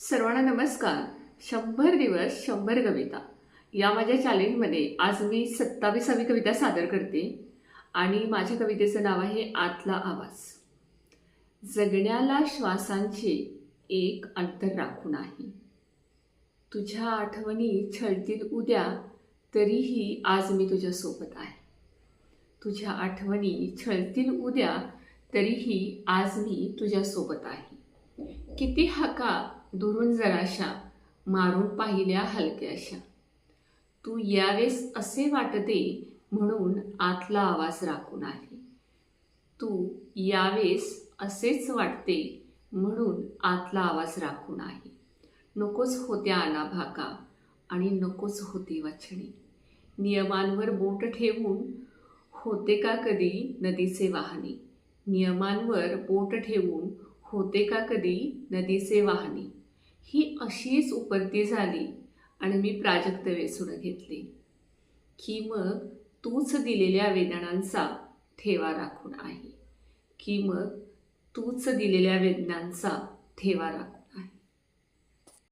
सर्वांना नमस्कार. शंभर दिवस शंभर कविता. या माझ्या चॅलेंजमध्ये आज मी सत्तावीसावी कविता सादर करते आणि माझ्या कवितेचं नाव आहे आतला आवाज. जगण्याला श्वासांचे एक अंतर राखून आहे. तुझ्या आठवणी छळतील उद्या तरीही आज मी तुझ्यासोबत आहे. तुझ्या आठवणी छळतील उद्या तरीही आज मी तुझ्यासोबत आहे. किती हका दुरून जराशा मारून पाहिल्या हलक्याशा. तू यावेस असे वाटते म्हणून आतला आवाज राखून आहे. तू यावेस असेच वाटते म्हणून आतला आवाज राखून आहे. नकोच होत्या आला भाका आणि नकोच होती वाचणी नियमांवर बोट ठेवून होते का कधी नदीचे वाहने? नियमांवर बोट ठेवून होते का कधी नदीचे वाहने? ही अशीच उपरती झाली आणि मी प्राजक्त वेचून घेतली. की मग तूच दिलेल्या वेदनांचा ठेवा राखून आहे. की मग तूच दिलेल्या वेदनांचा ठेवा राखून